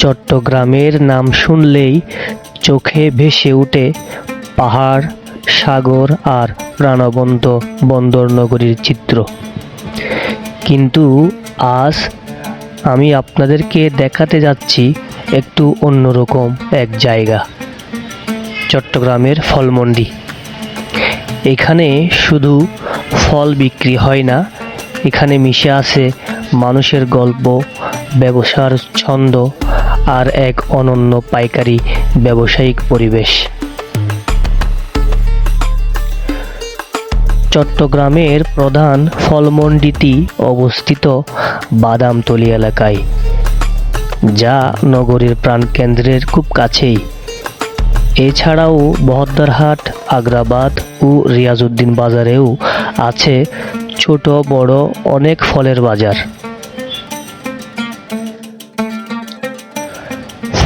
চট্টগ্রামের নাম শুনলেই চোখে ভেসে উঠে পাহাড়, সাগর আর প্রাণবন্ত বন্দর নগরীর চিত্র। কিন্তু আজ আমি আপনাদেরকে দেখাতে যাচ্ছি একটু অন্যরকম এক জায়গা, চট্টগ্রামের ফলমন্ডি। এখানে শুধু ফল বিক্রি হয় না, এখানে মিশে আছে মানুষের গল্প, ব্যবসার ছন্দ আর এক অনন্য পাইকারি ব্যবসায়িক পরিবেশ। চট্টগ্রামের প্রধান ফলমন্ডিটি অবস্থিত বাদামতলী এলাকায়, যা নগরীর প্রাণকেন্দ্রের খুব কাছেই। এছাড়াও বহদ্দারহাট, আগ্রাবাদ ও রিয়াজউদ্দিন বাজারেও আছে ছোট, বড় অনেক ফলের বাজার।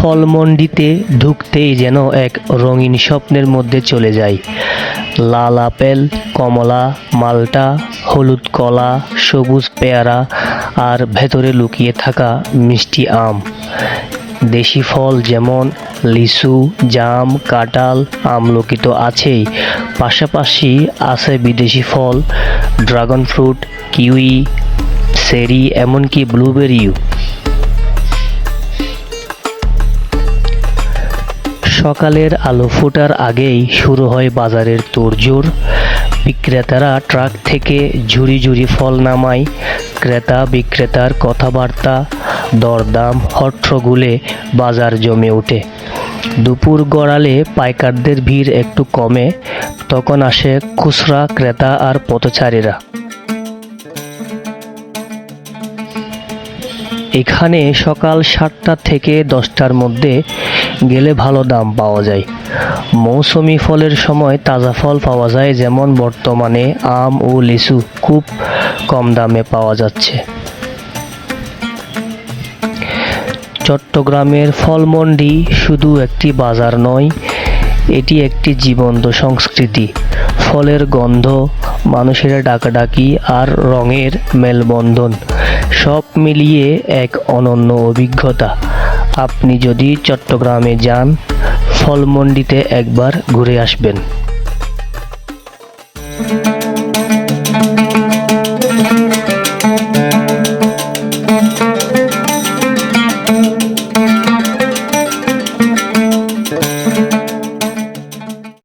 ফলমন্ডিতে ঢুকতেই যেন এক রঙিন স্বপ্নের মধ্যে চলে যায় লাল আপেল, কমলা, মালটা, হলুদ কলা, সবুজ পেয়ারা আর ভেতরে লুকিয়ে থাকা মিষ্টি আম। দেশি ফল যেমন লিচু, জাম, কাঁঠাল আমলকি তো আছেই। পাশাপাশি আছে বিদেশি ফল, ড্রাগন ফ্রুট, কিউই, সেরি, এমনকি ব্লুবেরিও। সকালের আলো ফোটার আগেই শুরু হয় বাজারের তোড়জোড়। বিক্রেতারা ট্রাক থেকে ঝুড়ি ঝুড়ি ফল নামায়। ক্রেতা, বিক্রেতার কথাবার্তা, দরদাম, হট্টগুলে বাজার জমে ওঠে। দুপুর গড়ালে পাইকারদের ভিড় একটু কমে, তখন আসে খুচরা ক্রেতা আর পথচারীরা। এখানে সকাল সাতটা থেকে দশটার মধ্যে গেলে ভালো দাম পাওয়া যায়। মৌসুমি ফলের সময় তাজা ফল পাওয়া যায়, যেমন বর্তমানে আম ও লিচু খুব কম দামে পাওয়া যাচ্ছে। চট্টগ্রামের ফলমন্ডি শুধু একটি বাজার নয়, এটি একটি জীবন্ত সংস্কৃতি। ফলের গন্ধ, মানুষের ডাকাডাকি আর রঙের মেলবন্ধন সব মিলিয়ে এক অনন্য অভিজ্ঞতা। আপনি যদি চট্টগ্রামে যান ফলমন্ডিতে একবার ঘুরে আসবেন।